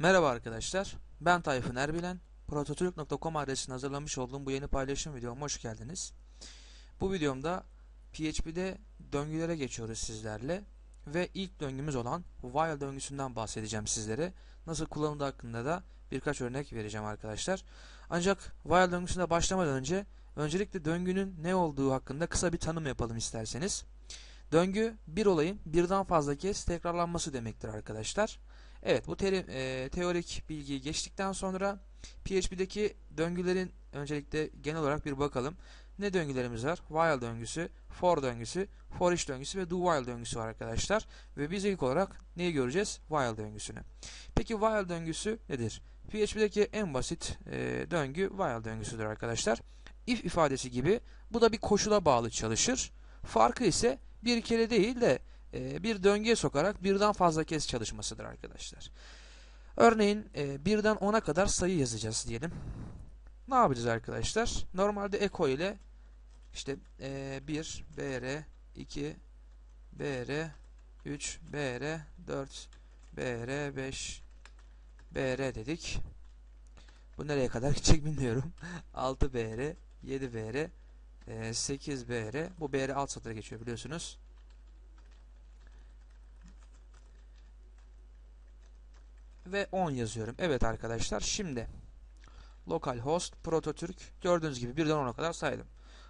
Merhaba arkadaşlar, ben Tayfun Erbilen. Prototürk.com adresine hazırlamış olduğum bu yeni paylaşım videoma hoş geldiniz. Bu videomda PHP'de döngülere geçiyoruz sizlerle ve ilk döngümüz olan while döngüsünden bahsedeceğim sizlere. Nasıl kullanıldığı hakkında da birkaç örnek vereceğim arkadaşlar. Ancak while döngüsüne başlamadan önce öncelikle döngünün ne olduğu hakkında kısa bir tanım yapalım isterseniz. Döngü bir olayın birden fazla kez tekrarlanması demektir arkadaşlar. Evet bu terim, e, teorik bilgiyi geçtikten sonra PHP'deki döngülerin öncelikle genel olarak bir bakalım. Ne döngülerimiz var? While döngüsü, for döngüsü, for each döngüsü ve do while döngüsü var arkadaşlar. Ve biz ilk olarak neyi göreceğiz? While döngüsünü. Peki while döngüsü nedir? PHP'deki en basit e, döngü while döngüsüdür arkadaşlar. If ifadesi gibi bu da bir koşula bağlı çalışır. Farkı ise bir kere değil de e, bir döngüye sokarak birden fazla kez çalışmasıdır arkadaşlar. Örneğin e, birden 10'a kadar sayı yazacağız diyelim. Ne yapacağız arkadaşlar? Normalde eko ile işte e, 1, br, 2, br, 3, br, 4, br, 5, br dedik. Bu nereye kadar gidecek bilmiyorum. 6 br, 7 br, 8 br. Bu br alt satıra geçiyor biliyorsunuz. Ve 10 yazıyorum. Evet arkadaşlar şimdi localhost prototürk gördüğünüz gibi birden 10'a kadar saydım.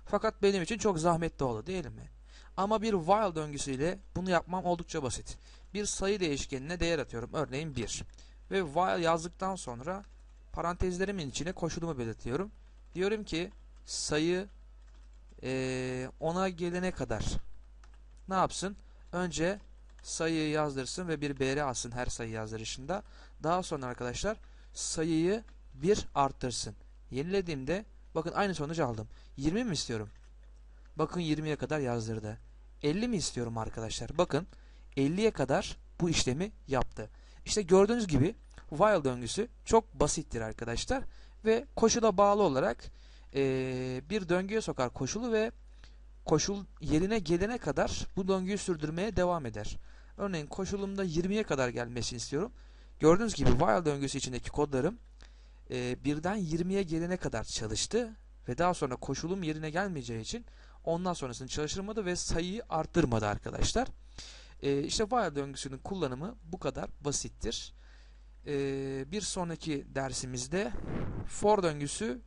Fakat benim için çok zahmetli oldu değil mi? Ama bir while döngüsüyle bunu yapmam oldukça basit. Bir sayı değişkenine değer atıyorum. Örneğin 1. Ve while yazdıktan sonra parantezlerimin içine koşulumu belirtiyorum. Diyorum ki sayı 10'a e, gelene kadar ne yapsın? Önce sayıyı yazdırsın ve bir BR alsın her sayı yazdırışında. Daha sonra arkadaşlar sayıyı bir arttırsın. Yenilediğimde bakın aynı sonucu aldım. 20 mi istiyorum? Bakın 20'ye kadar yazdırdı. 50 mi istiyorum arkadaşlar? Bakın 50'ye kadar bu işlemi yaptı. İşte gördüğünüz gibi while döngüsü çok basittir arkadaşlar. Ve koşula bağlı olarak ee, bir döngüye sokar koşulu ve koşul yerine gelene kadar bu döngüyü sürdürmeye devam eder. Örneğin koşulumda 20'ye kadar gelmesini istiyorum. Gördüğünüz gibi while döngüsü içindeki kodlarım e, birden 20'ye gelene kadar çalıştı ve daha sonra koşulum yerine gelmeyeceği için ondan sonrasını çalıştırmadı ve sayıyı arttırmadı arkadaşlar. E, işte while döngüsünün kullanımı bu kadar basittir. E, bir sonraki dersimizde for döngüsü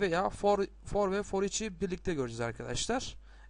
veya for, for ve for içi birlikte göreceğiz arkadaşlar.